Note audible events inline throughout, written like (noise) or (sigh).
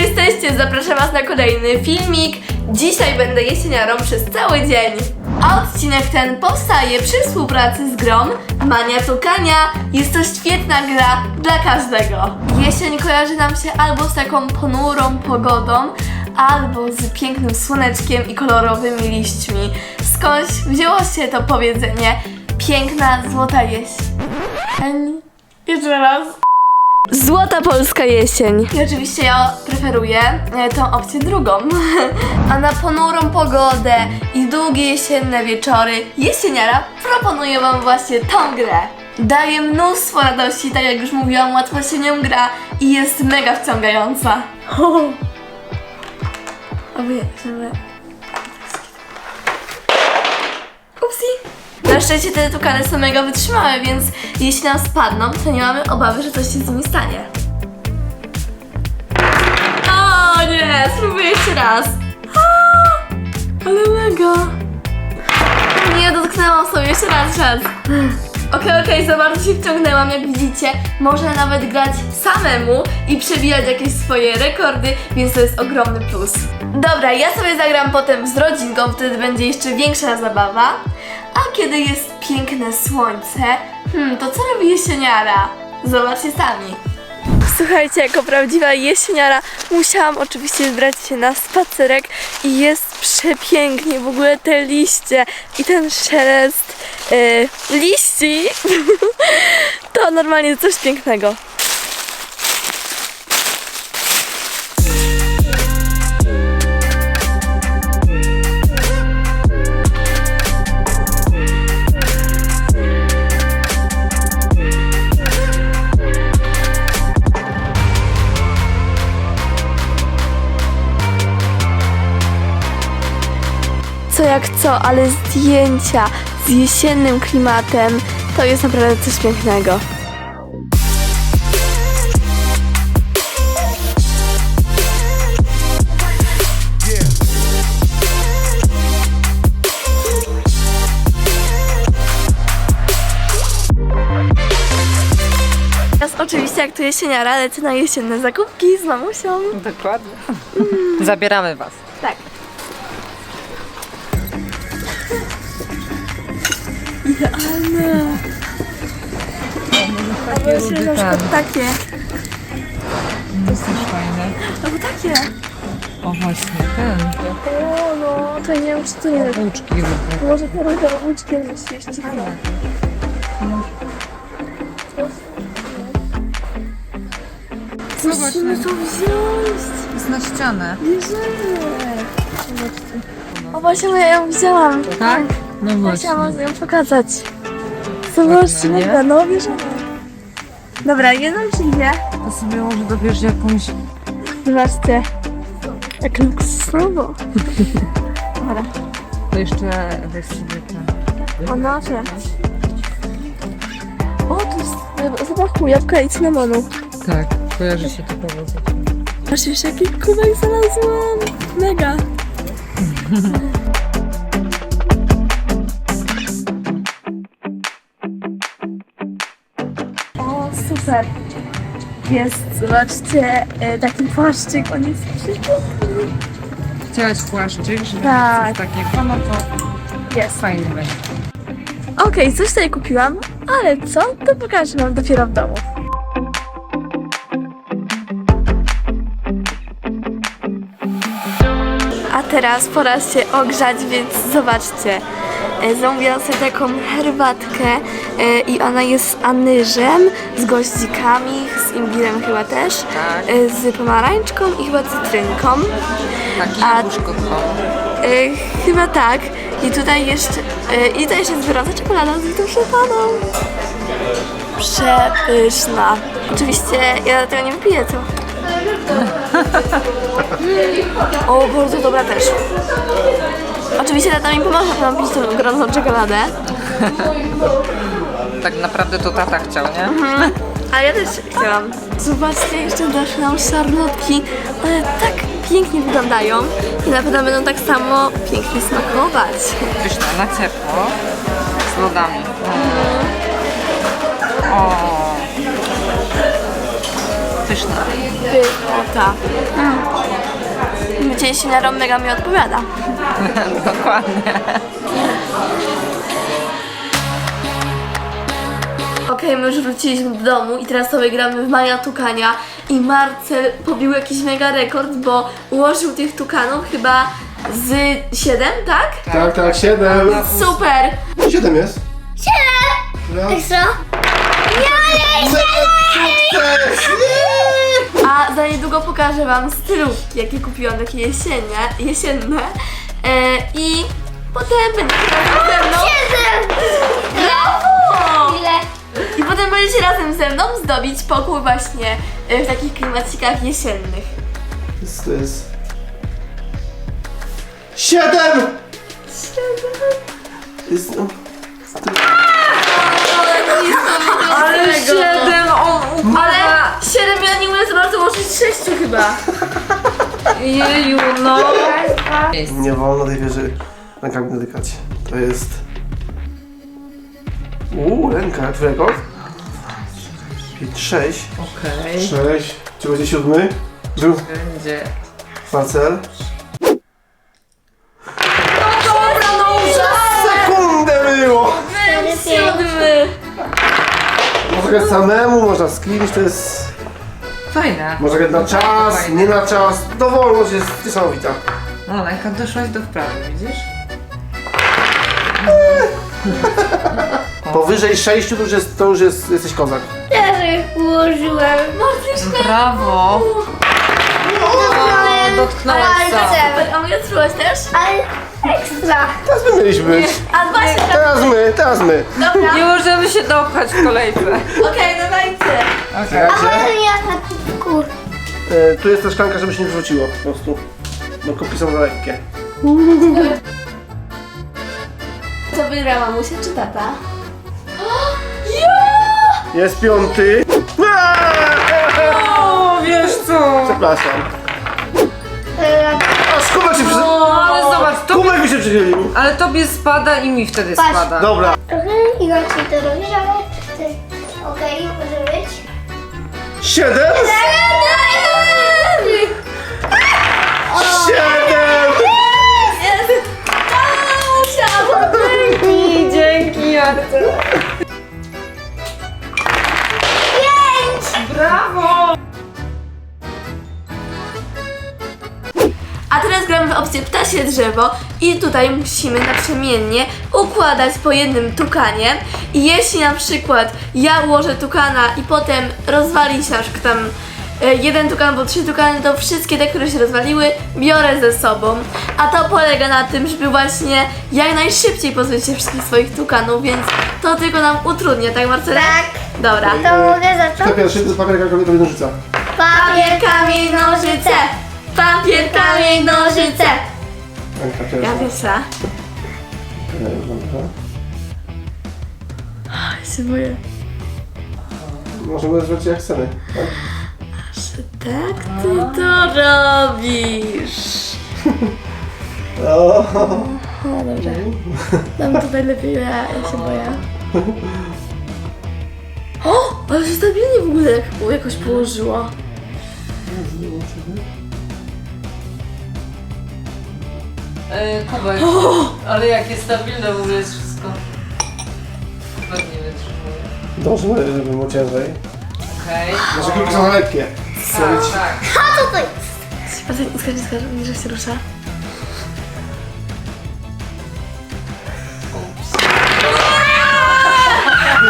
jak jesteście, zapraszam was na kolejny filmik. Dzisiaj będę jesieniarą przez cały dzień. A odcinek ten powstaje przy współpracy z grą Mania Tukania. Jest to świetna gra dla każdego. Jesień kojarzy nam się albo z taką ponurą pogodą, albo z pięknym słoneczkiem i kolorowymi liśćmi. Skądś wzięło się to powiedzenie piękna, złota jesień. Jeszcze raz. Złota polska jesień. I oczywiście ja preferuję e, tą opcję drugą. (laughs) A na ponurą pogodę i długie jesienne wieczory jesieniara proponuję wam właśnie tą grę. Daje mnóstwo radości, tak jak już mówiłam, łatwo się nią gra i jest mega wciągająca. (laughs) Obie, żeby... Szczęście te tukany są mega wytrzymałe, więc jeśli nam spadną, to nie mamy obawy, że coś się z nimi stanie. O nie, spróbuję jeszcze raz. A, ale mega. Nie, dotknęłam sobie jeszcze raz, raz. Okej, okej, za bardzo się wciągnęłam, jak widzicie. Można nawet grać samemu i przebijać jakieś swoje rekordy, więc to jest ogromny plus. Dobra, ja sobie zagram potem z rodzinką, wtedy będzie jeszcze większa zabawa. A kiedy jest piękne słońce, hmm, to co robi jesieniara? Zobaczcie sami. Słuchajcie, jako prawdziwa jesieniara musiałam oczywiście wybrać się na spacerek i jest przepięknie, w ogóle te liście i ten szelest e, liści (laughs) to normalnie coś pięknego. Jak co, ale zdjęcia z jesiennym klimatem to jest naprawdę coś pięknego. Teraz oczywiście jak to jesieniara lecę na jesienne zakupki z mamusią. Dokładnie. (laughs) Zabieramy was. Idealne. Albo jeszcze na przykład takie. To jest też fajne. Albo takie. O właśnie, ten. O no, to nie wiem czy to nie jest. Łuczki różne. Może do łuczki jest jeszcze. Zobacz, Musimy to wziąć. jest na ścianę. Bierzemy. O właśnie, ja ją wzięłam. Tak? No właśnie. chciałam ją pokazać. Zobaczcie, Ładna, nie? no bierzemy. Dobra, jedną czy dwie? To sobie może dobierz jakąś... Zobaczcie. Jak luksusowo. Dobra. To jeszcze weź sobie ten. O noże. O, tu jest zapachu jabłka i cynamonu. Tak, kojarzy się to powodzenie. Aż jeszcze jaki kubek znalazłam. Mega. (laughs) Jest, zobaczcie, e, taki płaszczyk, on jest przepiękny. Chciałaś płaszczyk, żeby Tak. coś takiego, no to Jest. fajny będzie. Okej, coś tutaj kupiłam, ale co? To pokażę wam dopiero w domu. A teraz pora się ogrzać, więc zobaczcie. E, Zamówiłam sobie taką herbatkę e, i ona jest z anyżem, z goździkami, z imbirem chyba też, Tak. e, z pomarańczką i chyba cytrynką. Taki A- jabłuszko E, chyba tak. I tutaj jeszcze, i tutaj jeszcze jest czekolada z tą szefaną. Przepyszna. Oczywiście ja tego nie wypiję, to. (laughs) O, bardzo dobra też. Oczywiście tata mi pomoże nam pić tą gorącą czekoladę. (laughs) Tak naprawdę to tata chciał, nie? A ja też chciałam. Zobaczcie, jeszcze doszły nam szarlotki. One tak pięknie wyglądają i na pewno będą tak samo pięknie smakować. Pyszne, na ciepło. Z lodami. O. pyszna. Pychota. Bycie jesieniarą mega mi odpowiada. (laughs) Dokładnie. Okej, my już wróciliśmy do domu i teraz sobie gramy w Maja Tukania i Marcel pobił jakiś mega rekord, bo ułożył tych tukanów chyba z 7, tak? Tak, tak, siedem. Super! Siedem jest. Siedem! Ekstra? Ja nie Sukces! A za niedługo pokażę wam stylówki, jakie kupiłam, takie jesienne, jesienne. E, I potem będziecie razem ze mną. Siedem! Brawo! Ile? I potem będziecie razem ze mną zdobić pokój właśnie e, w takich klimacikach jesiennych. Jest, to jest... Siedem! Jest, no, Ale 6 chyba. (laughs) Jeju, no. nie wolno tej wieży rękami dotykać. To jest... Uuu, ręka, twój rekord? Pięć, sześć. Okej. Sześć. Czy będzie siódmy? Był Będzie. Marcel. Dobra, no Sekundę było! Siódmy. Można samemu, można z kimś, to jest... Fajne. Grać na czas, nie na czas. Dowolność jest niesamowita. No, Lenka, doszłaś do wprawy, widzisz? (laughs) Powyżej sześciu to już jest, to już jest, jesteś kozak. Cztery ułożyłem. Brawo. Dotknąłem dotknąłeś sam. palcem. A mogę spróbować też? Ale ekstra. Teraz my mieliśmy być. A właśnie. Teraz my, teraz my. Dobra. Nie możemy się dopchać w kolejce. Okej, dawajcie. A może ja na piwku? E, tu jest ta szklanka, żeby się nie wrzuciło po prostu. Bo kopki są za lekkie. (laughs) Co wygra mamusia czy tata? (gasps) Jest piąty. Eee! O, wiesz co? Przepraszam. E, A kubek się przy... No, ale zobacz, to... Kubek mi się przychylił. Ale tobie spada i mi wtedy Patrz. spada. Dobra. Trochę inaczej to robisz, ale może być. Siedem? Siedem! Jest! Mamusia! Dzięki, dzięki, Jarce. Brawo! A teraz gramy w opcję ptasie drzewo i tutaj musimy naprzemiennie układać po jednym tukanie i jeśli na przykład ja ułożę tukana i potem rozwali się na przykład tam e, jeden tukan albo trzy tukany, to wszystkie te, które się rozwaliły biorę ze sobą, a to polega na tym, żeby właśnie jak najszybciej pozbyć się wszystkich swoich tukanów, więc to tylko nam utrudnia, tak Marcela? Tak. Dobra. To mogę Kto zacząć? pierwszy? To jest papier, kalkulator i nożyca. Papier, kamień, nożyce! Papier, kamień, nożyce! Ręka Ja pierwsza. pierwsza. E, dobra. Ja się boję. Możemy zrobić jak chcemy. Tak? Tak ty to robisz. (laughs) O, O, dobrze. Dam tutaj lepiej, ja, ja się boję. O! Ale się stabilnie w ogóle jak, jakoś położyło. Kubek. Ale jakie stabilne w ogóle jest wszystko. Pewnie wytrzymuje. Dążymy, żeby było ciężej. Okej. Nasze kubki są za lekkie. Tak, tak. Patrz, skacz, skacz, widzisz, że się rusza.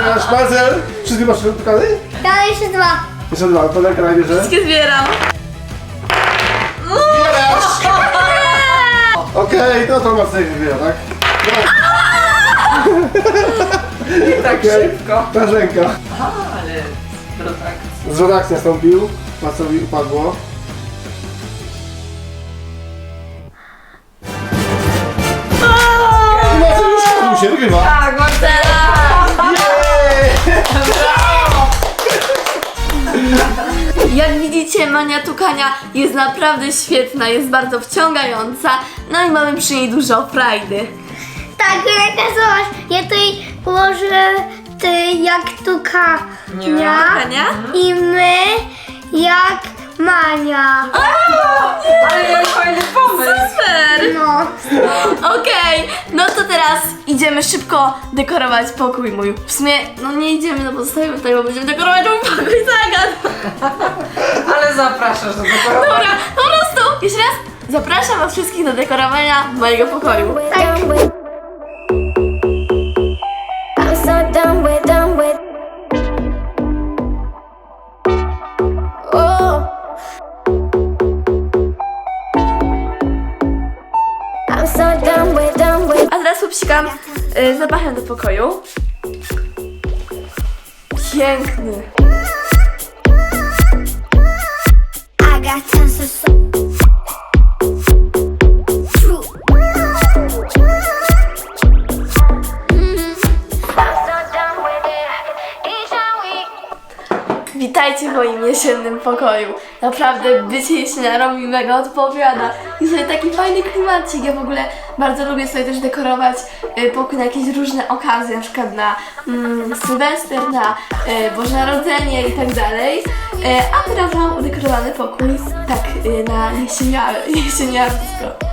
Masz Marcel? Wszystkie masz tukany? Dalej jeszcze dwa. Jeszcze dwa, to ręka najbierze. Wszystkie zbieram. Okej, no to Marcel wybiera, tak? Tak Okej. szybko. Ta ręka. Ale tak. Z redakcji nastąpił. Marcelowi upadło. Marcel już padł się, wygrywa. Jak widzicie, mania tukania jest naprawdę świetna, jest bardzo wciągająca, no i mamy przy niej dużo frajdy. Tak, Reka, zobacz. Ja tutaj ułożę ty jak tu Nie. kania. Ania? I my jak Mania. Ale jak fajny pomysł! Super! No. Okej, no to teraz idziemy szybko dekorować pokój mój. W sumie, no nie idziemy, no bo zostawimy tutaj, bo będziemy dekorować mój pokój zagan. (laughs) Ale zapraszasz do dekorowania. Dobra, po prostu, jeszcze raz, zapraszam was wszystkich do dekorowania mojego pokoju. Tak. piękny. Aga, ten w moim jesiennym pokoju. Naprawdę bycie jesieniarą mi mega odpowiada. I sobie taki fajny klimacik. Ja w ogóle bardzo lubię sobie też dekorować y, pokój na jakieś różne okazje, na przykład na mm, Sylwester, na y, Boże Narodzenie i tak dalej. Y, a teraz mam udekorowany pokój tak na jesieniar (laughs) jesieniarsko.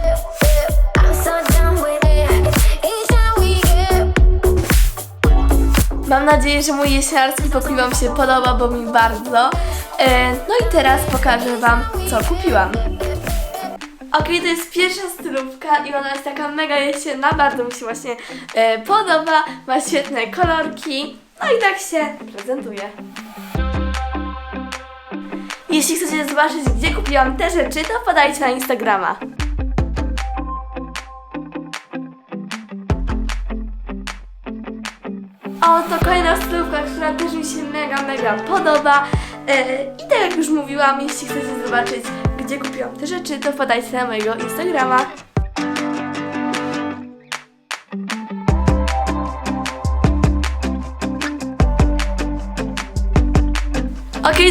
Mam nadzieję, że mój jesieniarski pokój Wam się podoba, bo mi bardzo. E, no i teraz pokażę Wam, co kupiłam. Okej, to jest pierwsza stylówka i ona jest taka mega jesienna, bardzo mi się właśnie e, podoba, ma świetne kolorki, no i tak się prezentuje. Jeśli chcecie zobaczyć, gdzie kupiłam te rzeczy, to podajcie na Instagrama. O, to kolejna stylówka, która też mi się mega, mega podoba. E, I tak jak już mówiłam, jeśli chcecie zobaczyć, gdzie kupiłam te rzeczy, to podajcie na mojego Instagrama.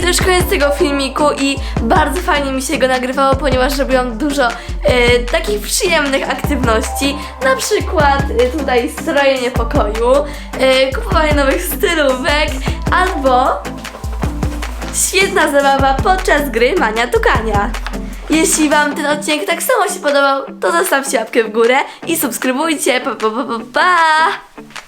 Już koniec tego filmiku i bardzo fajnie mi się go nagrywało, ponieważ robiłam dużo e, takich przyjemnych aktywności, na przykład e, tutaj strojenie pokoju, e, kupowanie nowych stylówek albo świetna zabawa podczas gry Mania Tukania. Jeśli Wam ten odcinek tak samo się podobał, to zostawcie łapkę w górę i subskrybujcie. Pa, pa, pa, pa, pa.